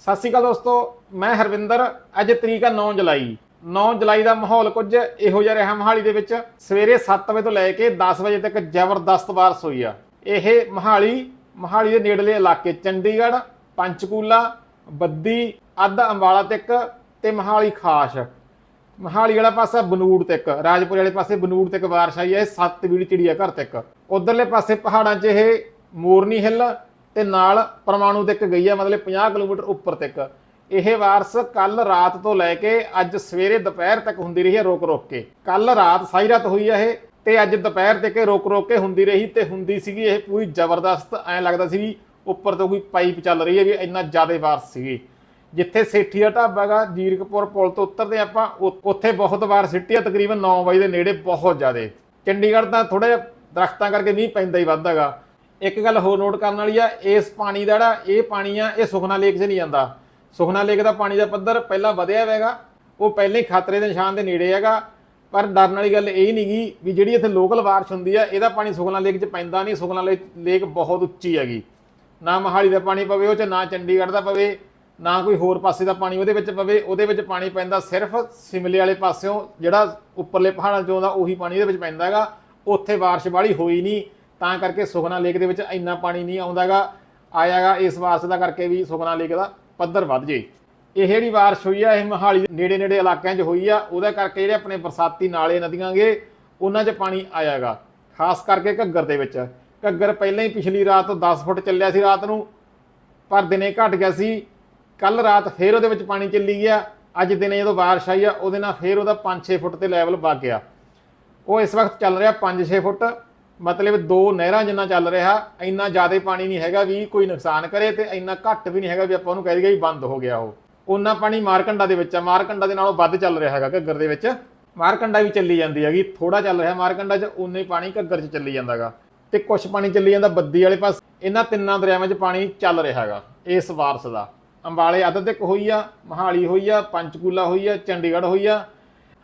ਸਤਿ ਸ਼੍ਰੀ ਅਕਾਲ ਦੋਸਤੋ, ਮੈਂ ਹਰਵਿੰਦਰ। ਅੱਜ ਤਰੀਕ ਹੈ 9 ਜੁਲਾਈ। 9 ਜੁਲਾਈ ਦਾ ਮਾਹੌਲ ਕੁਝ ਇਹੋ ਜਿਹਾ ਰਿਹਾ ਮਹਾਲੀ ਦੇ ਵਿੱਚ। ਸਵੇਰੇ 7 ਵਜੇ ਤੋਂ ਲੈ ਕੇ 10 ਵਜੇ ਤੱਕ ਜ਼ਬਰਦਸਤ ਬਾਰਿਸ਼ ਹੋਈ ਆ। ਇਹ ਮਹਾਲੀ ਮਹਾਲੀ ਦੇ ਨੇੜਲੇ ਇਲਾਕੇ, ਚੰਡੀਗੜ੍ਹ, ਪੰਚਕੂਲਾ, ਬੱਦੀ, ਅੱਧ ਅੰਬਾਲਾ ਤੱਕ ਤੇ ਮਹਾਲੀ ਖਾਸ। ਮਹਾਲੀ ਵਾਲਾ ਪਾਸਾ ਬਨੂੜ ਤੱਕ, ਰਾਜਪੁਰ ਵਾਲੇ ਪਾਸੇ ਬਨੂੜ ਤੱਕ ਬਾਰਿਸ਼ ਆਈ ਹੈ ਸੱਤ ਵੀੜੀ ਚਿੜੀਆ ਘਰ ਤੱਕ। ਉਧਰਲੇ ਪਾਸੇ ਪਹਾੜਾਂ 'ਚ ਇਹ ਮੋਰਨੀ ਹਿੱਲ ਤੇ ਨਾਲ ਪਰਮਾਣੂ ਤੱਕ ਗਈ ਹੈ ਮਤਲਬ 50 ਕਿਲੋਮੀਟਰ ਉੱਪਰ ਤੱਕ ਇਹ ਵਾਰਸ ਕੱਲ ਰਾਤ ਤੋਂ ਲੈ ਕੇ ਅੱਜ ਸਵੇਰੇ ਦੁਪਹਿਰ ਤੱਕ ਹੁੰਦੀ ਰਹੀ ਹੈ ਰੋਕ ਰੋਕ ਕੇ। ਕੱਲ ਰਾਤ ਸਾਰੀ ਰਾਤ ਹੋਈ ਹੈ ਇਹ ਤੇ ਅੱਜ ਦੁਪਹਿਰ ਤੱਕ ਇਹ ਰੋਕ ਰੋਕ ਕੇ ਹੁੰਦੀ ਰਹੀ ਤੇ ਹੁੰਦੀ ਸੀਗੀ ਇਹ ਪੂਰੀ ਜ਼ਬਰਦਸਤ। ਐਂ ਲੱਗਦਾ ਸੀ ਵੀ ਉੱਪਰ ਤੋਂ ਕੋਈ ਪਾਈਪ ਚੱਲ ਰਹੀ ਹੈ ਵੀ ਇੰਨਾ ਜ਼ਿਆਦਾ ਵਾਰਸ਼ ਸੀਗੀ। ਜਿੱਥੇ ਸੇਠੀ ਦਾ ਢਾਬਾ ਗਾ ਜੀਰਕਪੁਰ ਪੁਲ ਤੋਂ ਉਤਰਦੇ ਆਪਾਂ, ਉ- ਉੱਥੇ ਬਹੁਤ ਵਾਰ ਸਿੱਟੀ ਆ, ਤਕਰੀਬਨ 9 ਵਜੇ ਦੇ ਨੇੜੇ ਬਹੁਤ ਜ਼ਿਆਦਾ। ਚੰਡੀਗੜ੍ਹ ਤਾਂ ਥੋੜਾ ਜਿਹਾ ਦਰਖਤਾਂ ਕਰਕੇ ਮੀਂਹ ਪੈਂਦਾ ਹੀ ਵੱਧ ਹੈਗਾ। ਇੱਕ ਗੱਲ ਹੋਰ ਨੋਟ ਕਰਨ ਵਾਲੀ ਆ, ਇਸ ਪਾਣੀ ਦਾ ਜਿਹੜਾ, ਇਹ ਪਾਣੀ ਆ, ਇਹ ਸੁਖਨਾ ਲੇਕ 'ਚ ਨਹੀਂ ਜਾਂਦਾ। ਸੁਖਨਾ ਲੇਕ ਦਾ ਪਾਣੀ ਦਾ ਪੱਧਰ ਪਹਿਲਾਂ ਵਧਿਆ ਹੋਵੇਗਾ ਉਹ ਪਹਿਲਾਂ ਹੀ ਖਤਰੇ ਦੇ ਨਿਸ਼ਾਨ ਦੇ ਨੇੜੇ ਹੈਗਾ, ਪਰ ਡਰਨ ਵਾਲੀ ਗੱਲ ਇਹ ਨਹੀਂਗੀ ਵੀ ਜਿਹੜੀ ਇੱਥੇ ਲੋਕਲ ਬਾਰਿਸ਼ ਹੁੰਦੀ ਆ, ਇਹਦਾ ਪਾਣੀ ਸੁਖਨਾ ਲੇਕ 'ਚ ਪੈਂਦਾ ਨਹੀਂ, ਸੁਖਨਾ ਲੇਕ ਲੇਕ ਬਹੁਤ ਉੱਚੀ ਹੈਗੀ। ਨਾ ਮਹਾਲੀ ਦਾ ਪਾਣੀ ਪਵੇ ਉਹ ਚ, ਨਾ ਚੰਡੀਗੜ੍ਹ ਦਾ ਪਵੇ, ਨਾ ਕੋਈ ਹੋਰ ਪਾਸੇ ਦਾ ਪਾਣੀ ਉਹਦੇ ਵਿੱਚ ਪਵੇ, ਉਹਦੇ ਵਿੱਚ ਪਾਣੀ ਪੈਂਦਾ ਸਿਰਫ ਸਿਮਲੇ ਵਾਲੇ ਪਾਸਿਓਂ, ਜਿਹੜਾ ਉੱਪਰਲੇ ਪਹਾੜਾਂ ਚੋਂ ਦਾ ਉਹੀ ਪਾਣੀ ਇਹਦੇ ਵਿੱਚ ਪੈਂਦਾ ਹੈਗਾ। ਉੱਥੇ ਬਾਰਿਸ਼ ਵਾਲੀ ਹੋਈ ਨਹੀਂ ਤਾਂ ਕਰਕੇ ਸੁਖਨਾ ਲੇਕ ਦੇ ਵਿੱਚ ਇੰਨਾ ਪਾਣੀ ਨਹੀਂ ਆਉਂਦਾਗਾ, ਆਇਆਗਾ, ਇਸ ਵਾਰਸ਼ ਦਾ ਕਰਕੇ ਵੀ ਸੁਖਨਾ ਲੇਕ ਦਾ ਪੱਧਰ ਵੱਧ ਜੇ। ਇਹ ਜਿਹੜੀ ਬਾਰਿਸ਼ ਹੋਈ ਆ, ਇਹ ਮਹਾਲੀ ਨੇੜੇ ਨੇੜੇ ਇਲਾਕਿਆਂ 'ਚ ਹੋਈ ਆ, ਉਹਦੇ ਕਰਕੇ ਜਿਹੜੇ ਆਪਣੇ ਬਰਸਾਤੀ ਨਾਲੇ ਨਦੀਆਂ ਗੇ, ਉਹਨਾਂ 'ਚ ਪਾਣੀ ਆਇਆਗਾ। ਖਾਸ ਕਰਕੇ ਘੱਗਰ ਦੇ ਵਿੱਚ। ਘੱਗਰ ਪਹਿਲਾਂ ਹੀ ਪਿਛਲੀ ਰਾਤ ਤੋਂ 10 ਫੁੱਟ ਚੱਲਿਆ ਸੀ ਰਾਤ ਨੂੰ, ਪਰ ਦਿਨੇ ਘਟ ਗਿਆ ਸੀ। ਕੱਲ ਰਾਤ ਫੇਰ ਉਹਦੇ ਵਿੱਚ ਪਾਣੀ ਚੱਲੀ ਗਿਆ। ਅੱਜ ਦਿਨੇ ਜਦੋਂ ਬਾਰਿਸ਼ ਆਈ ਆ, ਉਹਦੇ ਨਾਲ ਫੇਰ ਉਹਦਾ 5-6 ਫੁੱਟ ਤੇ ਲੈਵਲ ਵੱਗ ਗਿਆ। ਉਹ ਇਸ ਵਕਤ ਚੱਲ ਰਿਹਾ 5-6 ਫੁੱਟ। ਮਤਲਬ ਦੋ ਨਹਿਰਾਂ ਜਿੰਨਾ ਚੱਲ ਰਿਹਾ, ਇੰਨਾ ਜ਼ਿਆਦਾ ਪਾਣੀ ਨਹੀਂ ਹੈਗਾ ਵੀ ਕੋਈ ਨੁਕਸਾਨ ਕਰੇ ਤੇ ਇੰਨਾ ਘੱਟ ਵੀ ਨਹੀਂ ਹੈਗਾ ਵੀ ਆਪਾਂ ਉਹਨੂੰ ਕਹਿ ਦਈਏ ਵੀ ਬੰਦ ਹੋ ਗਿਆ ਉਹ। ਉਹਨਾਂ ਪਾਣੀ ਮਾਰਕੰਡਾ ਦੇ ਵਿੱਚ ਆ, ਮਾਰਕੰਡਾ ਦੇ ਨਾਲੋਂ ਵੱਧ ਚੱਲ ਰਿਹਾ ਹੈਗਾ ਘੱਗਰ ਦੇ ਵਿੱਚ। ਮਾਰਕੰਡਾ ਵੀ ਚੱਲੀ ਜਾਂਦੀ ਹੈਗੀ ਥੋੜਾ ਚੱਲ ਰਿਹਾ ਮਾਰਕੰਡਾ 'ਚ ਉਨਾ ਪਾਣੀ ਘੱਗਰ 'ਚ ਚੱਲੀ ਜਾਂਦਾਗਾ ਤੇ ਕੁਝ ਪਾਣੀ ਚੱਲੀ ਜਾਂਦਾ ਬੱਦੀ ਵਾਲੇ ਪਾਸੇ, ਇਹਨਾਂ ਤਿੰਨਾਂ ਦਰਿਆਵਾਂ 'ਚ ਪਾਣੀ ਚੱਲ ਰਿਹਾ ਹੈਗਾ, ਇਸ ਵਾਰਸ ਦਾ। ਅੰਬਾਲੇ ਅੱਧ ਤੱਕ ਹੋਈ ਆ, ਮਹਾਲੀ ਹੋਈ ਆ, ਪੰਚਕੂਲਾ ਹੋਈ ਆ, ਚੰਡੀਗੜ੍ਹ ਹੋਈ ਆ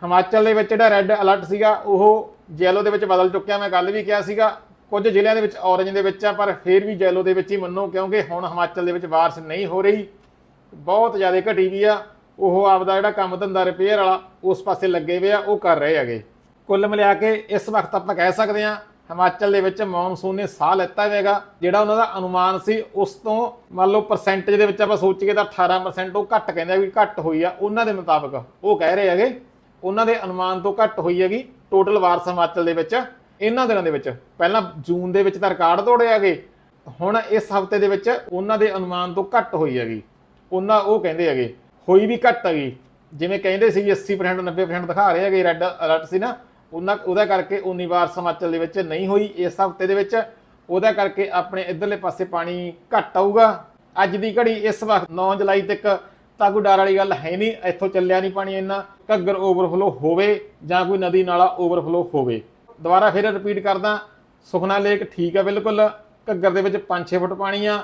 ਹਿਮਾਚਲ ਦੇ ਵਿੱਚ ਜਿਹੜਾ ਰੈੱਡ ਅਲਰਟ ਸੀਗਾ, ਉਹ ਜੈਲੋ ਦੇ ਵਿੱਚ ਬਦਲ ਚੁੱਕਿਆ। ਮੈਂ ਕੱਲ ਵੀ ਕਿਹਾ ਸੀਗਾ, ਕੁਝ ਜ਼ਿਲ੍ਹਿਆਂ ਦੇ ਵਿੱਚ ਔਰੇਂਜ ਦੇ ਵਿੱਚ ਆ, ਪਰ ਫੇਰ ਵੀ ਜੈਲੋ ਦੇ ਵਿੱਚ ਹੀ ਮੰਨੋ, ਕਿਉਂਕਿ ਹੁਣ ਹਿਮਾਚਲ ਦੇ ਵਿੱਚ ਬਾਰਿਸ਼ ਨਹੀਂ ਹੋ ਰਹੀ। ਬਹੁਤ ਜ਼ਿਆਦਾ ਘਟੀ ਵੀ ਆ, ਉਹ ਆਪਦਾ ਜਿਹੜਾ ਕੰਮ ਧੰਦਾ ਰਿਪੇਅਰ ਵਾਲਾ, ਉਸ ਪਾਸੇ ਲੱਗੇ ਹੋਏ ਆ, ਉਹ ਕਰ ਰਹੇ ਹੈਗੇ। ਕੁੱਲ ਮਿਲਾ ਕੇ ਇਸ ਵਕਤ ਆਪਾਂ ਕਹਿ ਸਕਦੇ ਹਾਂ, ਹਿਮਾਚਲ ਦੇ ਵਿੱਚ ਮੌਨਸੂਨ ਨੇ ਸਾਹ ਲੈਤਾ ਹੋਵੇਗਾ ਜਿਹੜਾ ਉਹਨਾਂ ਦਾ ਅਨੁਮਾਨ ਸੀ, ਉਸ ਤੋਂ ਮੰਨ ਲਓ ਪਰਸੈਂਟੇਜ ਦੇ ਵਿੱਚ ਆਪਾਂ ਸੋਚੀਏ ਤਾਂ 18% ਉਹ ਘੱਟ ਕਹਿੰਦੇ ਆ ਵੀ ਘੱਟ ਹੋਈ ਆ, ਉਹਨਾਂ ਦੇ ਮੁਤਾਬਕ ਉਹ ਕਹਿ ਰਹੇ ਹੈਗੇ। ਉਹਨਾਂ ਦੇ ਅਨੁਮਾਨ ਤੋਂ ਘੱਟ ਹੋਈ ਹੈਗੀ ਟੋਟਲ ਵਾਰਸ ਹਿਮਾਚਲ ਦੇ ਵਿੱਚ, ਇਹਨਾਂ ਦਿਨਾਂ ਦੇ ਵਿੱਚ। ਪਹਿਲਾਂ ਜੂਨ ਦੇ ਵਿੱਚ ਤਾਂ ਰਿਕਾਰਡ ਤੋੜਿਆ ਹੈਗੇ। ਹੁਣ ਇਸ ਹਫ਼ਤੇ ਦੇ ਵਿੱਚ ਉਹਨਾਂ ਦੇ ਅਨੁਮਾਨ ਤੋਂ ਘੱਟ ਹੋਈ ਹੈਗੀ। ਉਹਨਾਂ ਉਹ ਕਹਿੰਦੇ ਹੈਗੇ, ਹੋਈ ਵੀ ਘੱਟ ਹੈਗੀ। ਜਿਵੇਂ ਕਹਿੰਦੇ ਸੀ ਵੀ 80% 90% ਦਿਖਾ ਰਹੇ ਹੈਗੇ ਰੈੱਡ ਅਲਰਟ ਸੀ ਨਾ, ਉਹਨਾਂ, ਉਹਦਾ ਕਰਕੇ ਉਨੀ ਵਾਰ ਹਿਮਾਚਲ ਦੇ ਵਿੱਚ ਨਹੀਂ ਹੋਈ ਇਸ ਹਫ਼ਤੇ ਦੇ ਵਿੱਚ। ਉਹਦਾ ਕਰਕੇ ਆਪਣੇ ਇਧਰਲੇ ਪਾਸੇ ਪਾਣੀ ਘੱਟ ਆਊਗਾ। ਅੱਜ ਦੀ ਘੜੀ ਇਸ ਵਕਤ 9 ਜੁਲਾਈ ਤੱਕ ਤਾਂ ਕੋਈ ਡਰ ਵਾਲੀ ਗੱਲ ਹੈ ਨਹੀਂ, ਇੱਥੋਂ ਚੱਲਿਆ ਨਹੀਂ ਪਾਣੀ ਇੰਨਾ, ਘੱਗਰ ਓਵਰਫਲੋ ਹੋਵੇ ਜਾਂ ਕੋਈ ਨਦੀ ਨਾਲਾ ਓਵਰਫਲੋ ਹੋਵੇ। ਦੁਬਾਰਾ ਫਿਰ ਰਿਪੀਟ ਕਰਦਾ, ਸੁਖਨਾ ਲੇਕ ਠੀਕ ਆ ਬਿਲਕੁਲ, ਘੱਗਰ ਦੇ ਵਿੱਚ 5-6 ਫੁੱਟ ਪਾਣੀ ਆ,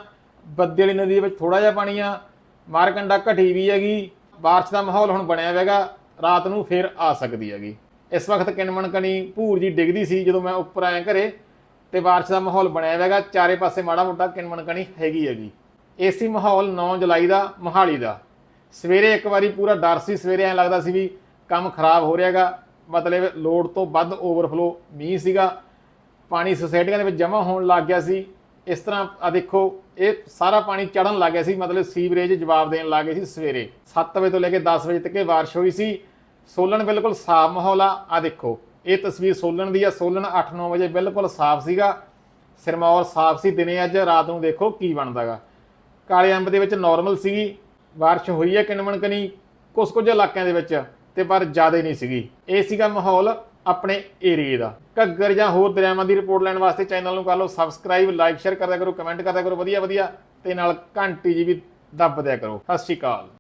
ਬੱਦੇ ਵਾਲੀ ਨਦੀ ਦੇ ਵਿੱਚ ਥੋੜਾ ਜਿਹਾ ਪਾਣੀ ਆ, ਮਾਰਕੰਡਾ ਘਟੀ ਵੀ ਹੈਗੀ, ਬਾਰਿਸ਼ ਦਾ ਮਾਹੌਲ ਹੁਣ ਬਣਿਆ ਹੋਵੇਗਾ ਰਾਤ ਨੂੰ ਫੇਰ ਆ ਸਕਦੀ ਹੈਗੀ। ਇਸ ਵਕਤ ਕਿਣਮਣ ਕਣੀ ਭੂਰ ਜੀ ਡਿੱਗਦੀ ਸੀ ਜਦੋਂ ਮੈਂ ਉੱਪਰ ਆਇਆ ਘਰੇ, ਤੇ ਬਾਰਿਸ਼ ਦਾ ਮਾਹੌਲ ਬਣਿਆ ਹੋਵੇਗਾ ਚਾਰੇ ਪਾਸੇ ਮਾੜਾ ਮੋਟਾ ਕਿਣਮਣ ਕਣੀ ਹੈਗੀ ਹੈਗੀ। ਏਸੀ ਮਾਹੌਲ 9 ਜੁਲਾਈ ਦਾ, ਮੋਹਾਲੀ ਦਾ। ਸਵੇਰੇ ਇੱਕ ਵਾਰੀ ਪੂਰਾ ਡਰ ਸੀ, ਸਵੇਰੇ ਐਂ ਲੱਗਦਾ ਸੀ ਵੀ ਕੰਮ ਖਰਾਬ ਹੋ ਰਿਹਾਗਾ। ਮਤਲਬ ਲੋਡ ਤੋਂ ਵੱਧ ਓਵਰਫਲੋ ਮੀਂਹ ਸੀਗਾ। ਪਾਣੀ ਸੁਸਾਇਟੀਆਂ ਦੇ ਵਿੱਚ ਜਮ੍ਹਾਂ ਹੋਣ ਲੱਗ ਗਿਆ ਸੀ। ਇਸ ਤਰ੍ਹਾਂ ਆ ਦੇਖੋ, ਇਹ ਸਾਰਾ ਪਾਣੀ ਚੜਨ ਲੱਗ ਗਿਆ ਸੀ, ਮਤਲਬ ਸੀਵਰੇਜ ਜਵਾਬ ਦੇਣ ਲੱਗ ਗਏ ਸੀ ਸਵੇਰੇ। 7 ਵਜੇ ਤੋਂ ਲੈ ਕੇ 10 ਵਜੇ ਤੱਕ ਇਹ ਬਾਰਿਸ਼ ਹੋਈ ਸੀ। ਸੋਲਣ ਬਿਲਕੁਲ ਸਾਫ਼ ਮਾਹੌਲ ਆ। ਆ ਦੇਖੋ, ਇਹ ਤਸਵੀਰ ਸੋਲਣ ਦੀ ਆ। ਸੋਲਣ 8-9 ਵਜੇ ਬਿਲਕੁਲ ਸਾਫ਼ ਸੀਗਾ। ਸਿਰਮੌਰ ਸਾਫ਼ ਸੀ ਦਿਨੇ ਅੱਜ, ਰਾਤ ਨੂੰ ਦੇਖੋ ਕੀ ਬਣਦਾਗਾ ਕਾਲੇ ਅੰਬ ਦੇ ਵਿੱਚ ਨਾਰਮਲ ਸੀਗੀ। ਬਾਰਿਸ਼ ਹੋਈ ਹੈ ਕਿਣਮਣ ਕਨੀ ਕੁਝ ਕੁਝ ਇਲਾਕਿਆਂ ਦੇ ਵਿੱਚ, ਤੇ ਪਰ ਜ਼ਿਆਦਾ ਨਹੀਂ ਸੀਗੀ। ਇਹ ਸੀਗਾ ਮਾਹੌਲ ਆਪਣੇ ਏਰੀਏ ਦਾ। ਘੱਗਰ ਜਾਂ ਹੋਰ ਦਰਿਆਵਾਂ ਦੀ ਰਿਪੋਰਟ ਲੈਣ ਵਾਸਤੇ ਚੈਨਲ ਨੂੰ ਕਰ ਲਓ ਸਬਸਕ੍ਰਾਈਬ, ਲਾਈਕ, ਸ਼ੇਅਰ ਕਰਦਿਆ ਕਰੋ, ਕਮੈਂਟ ਕਰਦਿਆ ਕਰੋ ਵਧੀਆ ਵਧੀਆ, ਤੇ ਨਾਲ ਘੰਟੀ ਜੀ ਵੀ ਦੱਬ ਦਿਆ ਕਰੋ। ਸਤਿ ਸ਼੍ਰੀ ਅਕਾਲ।